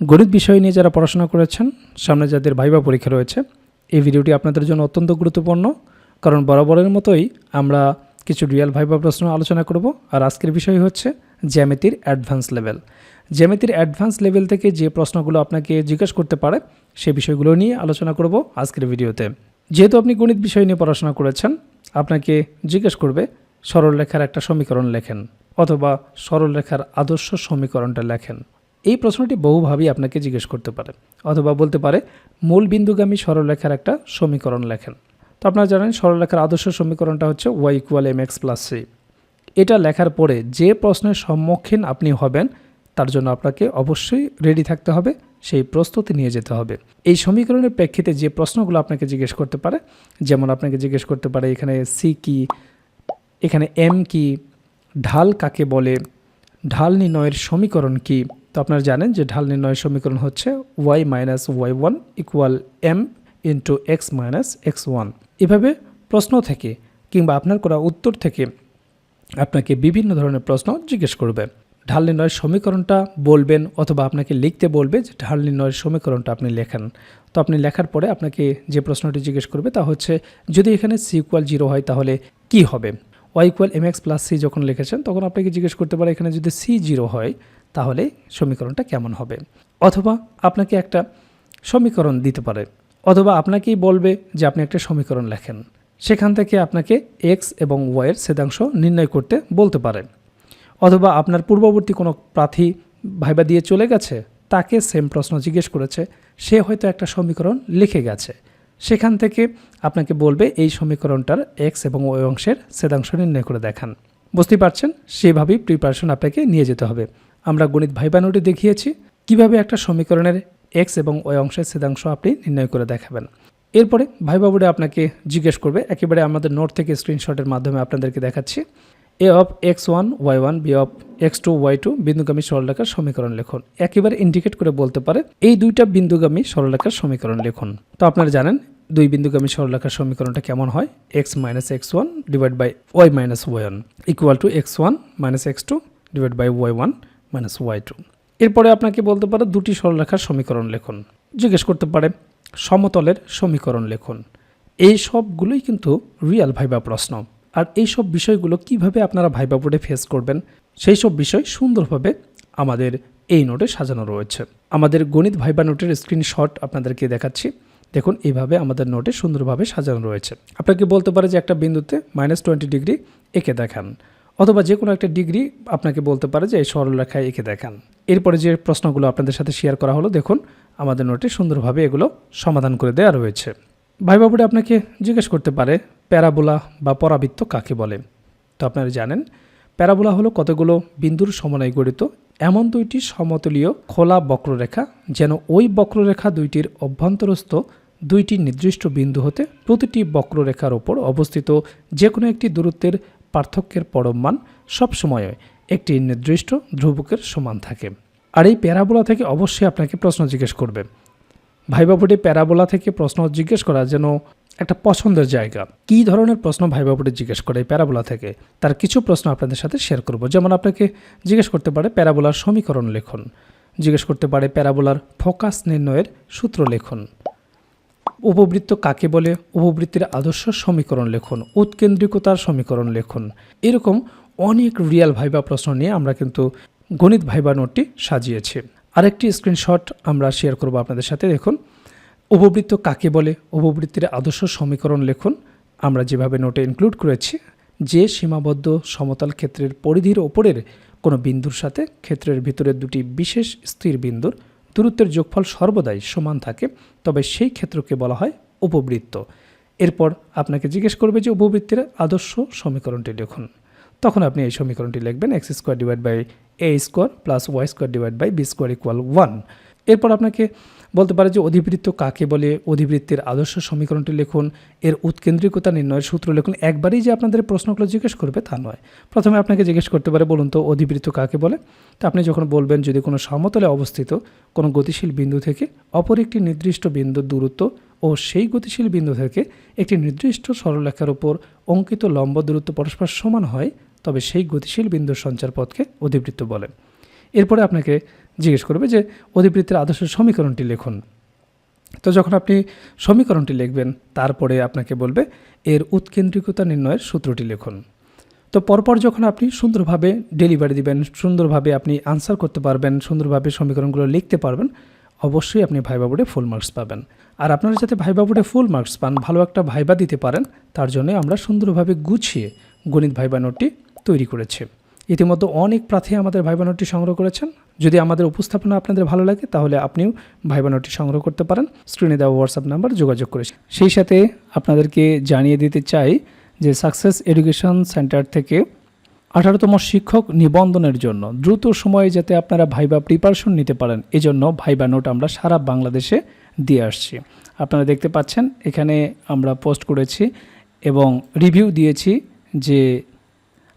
গণিত বিষয় নিয়ে যারা পড়াশোনা করেছেন, সামনে যাদের ভাইবা পরীক্ষা রয়েছে, এই ভিডিওটি আপনাদের জন্য অত্যন্ত গুরুত্বপূর্ণ। কারণ বরাবরের মতোই আমরা কিছু রিয়েল ভাইবা প্রশ্ন আলোচনা করব। আর আজকের বিষয় হচ্ছে জ্যামিতির অ্যাডভান্স লেভেল জ্যামিতির অ্যাডভান্স লেভেল থেকে যে প্রশ্নগুলো আপনাকে জিজ্ঞেস করতে পারে সেই বিষয়গুলো নিয়ে আলোচনা করব আজকের ভিডিওতে। যেহেতু আপনি গণিত বিষয় নিয়ে পড়াশোনা করেছেন, আপনাকে জিজ্ঞেস করবে সরল সরলরেখার একটা সমীকরণ লেখেন, অথবা সরল সরলরেখার আদর্শ সমীকরণটা লেখেন। এই প্রশ্নটি বহুভাবেই আপনাকে জিজ্ঞেস করতে পারে, অথবা বলতে পারে মূল বিন্দুগামী সরলরেখার একটা সমীকরণ লেখেন। তো আপনারা জানেন সরলরেখার আদর্শ সমীকরণটা হচ্ছে Y equal M X plus C এটা লেখার পরে যে প্রশ্নের সম্মুখীন আপনি হবেন, তার জন্য আপনাকে অবশ্যই রেডি থাকতে হবে, সেই প্রস্তুতি নিয়ে যেতে হবে। এই সমীকরণের প্রেক্ষিতে যে প্রশ্নগুলো আপনাকে জিজ্ঞেস করতে পারে, যেমন আপনাকে জিজ্ঞেস করতে পারে, এখানে সি কি, এখানে এম কি, ঢাল কাকে বলে, ঢাল নির্ণয়ের সমীকরণ কি আপনারা জানেন যে ঢাল নির্ণয়ের সমীকরণ হচ্ছে Y minus Y one equal M into X minus X one এভাবে প্রশ্ন থেকে কিংবা আপনার করা উত্তর থেকে আপনাকে বিভিন্ন ধরনের প্রশ্ন জিজ্ঞেস করবে। ঢাল নির্ণয়ের সমীকরণটা বলবেন অথবা আপনাকে লিখতে বলবে যে ঢাল নির্ণয়ের সমীকরণটা আপনি লেখেন। তো আপনি লেখার পরে আপনাকে যে প্রশ্নটি জিজ্ঞেস করবে তা হচ্ছে, যদি এখানে সি ইকুয়াল জিরো হয় তাহলে কি হবে? Y equal M X plus C যখন লিখেছেন, তখন আপনাকে জিজ্ঞেস করতে পারে, এখানে যদি সি জিরো হয় তাহলে সমীকরণটা কেমন হবে? অথবা আপনাকে একটা সমীকরণ দিতে পারে। অথবা আপনাকেই বলবে যে আপনি একটা সমীকরণ লেখেন। সেখান থেকে আপনাকে এক্স এবং ওয়াইয়ের ছেদাংশ নির্ণয় করতে বলতে পারে। অথবা আপনার পূর্ববর্তী কোনো প্রার্থী ভাইবা দিয়ে চলে গেছে, তাকে সেম প্রশ্ন জিজ্ঞেস করেছে, সে হয়তো একটা সমীকরণ লিখে গেছে। সেখান থেকে আপনাকে বলবে এই সমীকরণটার এক্স এবং ওই অংশের ছেদাংশ নির্ণয় করে দেখান। বুঝতেই পারছেন? সেভাবেই প্রিপারেশন আপনাকে নিয়ে যেতে হবে। আমরা গণিত ভাইবা নোটে দেখিয়েছি। কীভাবে একটা সমীকরণের এক্স এবং ওই অংশের ছেদাংশ আপনি নির্ণয় করে দেখাবেন। এরপরে ভাইবা বোর্ডে আপনাকে জিজ্ঞেস করবে, একেবারে আমাদের নোট থেকে স্ক্রিনশটের মাধ্যমে আপনাদেরকে দেখাচ্ছি। A of X one Y one B of X two Y two বিন্দুগামী সরলরেখার সমীকরণ লিখুন। একেবারে ইন্ডিকেট করে বলতে পারে, এই দুইটা বিন্দুগামী সরলরেখার সমীকরণ লিখুন। তো আপনারা জানেন, দুই বিন্দুগামী সরলরেখার সমীকরণটা কেমন হয়? X minus X one divide by Y minus Y one equal to X one minus X two divide by Y one minus Y two এরপরে আপনাকে বলতে পারে দুটি সরলরেখার সমীকরণ লিখুন। জিজ্ঞেস করতে পারে, সমতলের সমীকরণ লিখুন। এই সবগুলোই কিন্তু রিয়াল ভাইবা প্রশ্ন। আর এই সব বিষয়গুলো কীভাবে আপনারা ভাইবা বোর্ডে ফেস করবেন, সেই সব বিষয় সুন্দরভাবে আমাদের এই নোটে সাজানো রয়েছে। আমাদের গণিত ভাইবা নোটের স্ক্রিনশট আপনাদেরকে দেখাচ্ছি। দেখুন, এইভাবে আমাদের নোটে সুন্দরভাবে সাজানো রয়েছে। আপনাকে বলতে পারে যে একটা বিন্দুতে মাইনাস টোয়েন্টি ডিগ্রি এঁকে দেখান। অথবা যে কোনো একটা ডিগ্রি আপনাকে বলতে পারে যে এই সরলরেখায় এঁকে দেখান। এরপরে যে প্রশ্নগুলো আপনাদের সাথে শেয়ার করা হলো, দেখুন, আমাদের নোটে সুন্দরভাবে এগুলো সমাধান করে দেওয়া রয়েছে। ভাই বাবুরে আপনাকে জিজ্ঞেস করতে পারে, প্যারাবোলা বা পরাবৃত্ত কাকে বলে? তো আপনারা জানেন, প্যারাবোলা হলো কতগুলো বিন্দুর সমন্বয়ে গঠিত এমন দুইটি সমতলীয় খোলা বক্ররেখা যেন ওই বক্ররেখা দুইটির অভ্যন্তরস্থ দুইটি নির্দিষ্ট বিন্দু হতে প্রতিটি বক্ররেখার ওপর অবস্থিত যে কোনো একটি দূরত্বের পার্থক্যের পরম মান সবসময় একটি নির্দিষ্ট ধ্রুবকের সমান থাকে। আর এই প্যারাবোলা থেকে অবশ্যই আপনাকে প্রশ্ন জিজ্ঞেস করবে। ভাইবাপুটি প্যারাবোলা থেকে প্রশ্ন জিজ্ঞেস করা যেন একটা পছন্দের জায়গা। কী ধরনের প্রশ্ন ভাইবাপুটি জিজ্ঞেস করে প্যারাবোলা থেকে? তার কিছু প্রশ্ন আপনাদের সাথে শেয়ার করব। যেমন আপনাকে জিজ্ঞেস করতে পারে প্যারাবোলার সমীকরণ লেখুন। জিজ্ঞেস করতে পারে প্যারাবোলার ফোকাস নির্ণয়ের সূত্র লেখুন। উপবৃত্ত কাকে বলে? উপবৃত্তির আদর্শ সমীকরণ লেখুন, উৎকেন্দ্রিকতার সমীকরণ লেখুন। এরকম অনেক রিয়াল ভাইবা প্রশ্ন নিয়ে আমরা কিন্তু গণিত ভাইবা নোটটি সাজিয়েছি। আরেকটি স্ক্রিনশট আমরা শেয়ার করব আপনাদের সাথে, দেখুন। উপবৃত্ত কাকে বলে? উপবৃত্তির আদর্শ সমীকরণ লিখুন। আমরা যেভাবে নোটে ইনক্লুড করেছি, যে সীমাবদ্ধ সমতল ক্ষেত্রের পরিধির ওপরের কোনো বিন্দুর সাথে ক্ষেত্রের ভিতরে দুটি বিশেষ স্থির বিন্দুর দূরত্বের যোগফল সর্বদাই সমান থাকে, তবে সেই ক্ষেত্রকে বলা হয় উপবৃত্ত। এরপর আপনাকে জিজ্ঞেস করবে যে উপবৃত্তের আদর্শ সমীকরণটি লিখুন। তখন আপনি এই সমীকরণটি লিখবেন X square divide by A square plus Y square divide by B square equal one এরপর আপনাকে বলতে পারে যে অধিবৃত্ত কাকে বলে? অধিবৃত্তের আদর্শ সমীকরণটি লিখুন। এর উৎকেন্দ্রিকতা নির্ণয়ের সূত্র লিখুন। একবারই যে আপনাদের প্রশ্নগুলো জিজ্ঞেস করবে তা নয়। প্রথমে আপনাকে জিজ্ঞেস করতে পারে, বলুন তো, অধিবৃত্ত কাকে বলে? তো আপনি যখন বলবেন, যদি কোনো সমতলে অবস্থিত, কোনো গতিশীল বিন্দু থেকে অপর একটি নির্দিষ্ট বিন্দুর দূরত্ব ও সেই গতিশীল বিন্দু থেকে একটি নির্দিষ্ট সরলরেখার উপর অঙ্কিত লম্ব দূরত্ব পরস্পর সমান হয় তবে সেই গতিশীল বিন্দুর সঞ্চার পথকে অধিবৃত্ত বলে। এরপরে আপনাকে জিজ্ঞেস করবে যে, অধিবৃত্তের আদর্শ সমীকরণটি লিখুন। তো যখন আপনি সমীকরণটি লিখবেন, তারপরে আপনাকে বলবে, এর উৎকেন্দ্রিকতা নির্ণয়ের সূত্রটি লিখুন। তো পরপর যখন আপনি সুন্দরভাবে ডেলিভারি দিবেন, সুন্দরভাবে আপনি আনসার করতে পারবেন, সুন্দরভাবে সমীকরণগুলো লিখতে পারবেন, অবশ্যই আপনি ভাইবা বোর্ডে ফুল মার্কস পাবেন। আর আপনারা যাতে ভাইবা বোর্ডে ফুল মার্কস পান, ভালো একটা ভাইবা দিতে পারেন, তার জন্য আমরা সুন্দরভাবে গুছিয়ে গণিত ভাইবা নোটটি তৈরি করেছে। ইতিমধ্যে অনেক প্রার্থী আমাদের ভাইবা নোটটি সংগ্রহ করেছেন। যদি আমাদের উপস্থাপনা আপনাদের ভালো লাগে, তাহলে আপনিও ভাইবা নোটটি সংগ্রহ করতে পারেন। স্ক্রিনে দেওয়া হোয়াটসঅ্যাপ নাম্বার যোগাযোগ করে সেই সাথে আপনাদেরকে জানিয়ে দিতে চাই যে সাকসেস এডুকেশন সেন্টার থেকে আঠারোতম শিক্ষক নিবন্ধনের জন্য দ্রুত সময়ে যাতে আপনারা ভাইবা প্রিপারেশন নিতে পারেন, এজন্য ভাইবা নোট আমরা সারা বাংলাদেশে দিয়ে আসছি। আপনারা দেখতে পাচ্ছেন, এখানে আমরা পোস্ট করেছি এবং রিভিউ দিয়েছি যে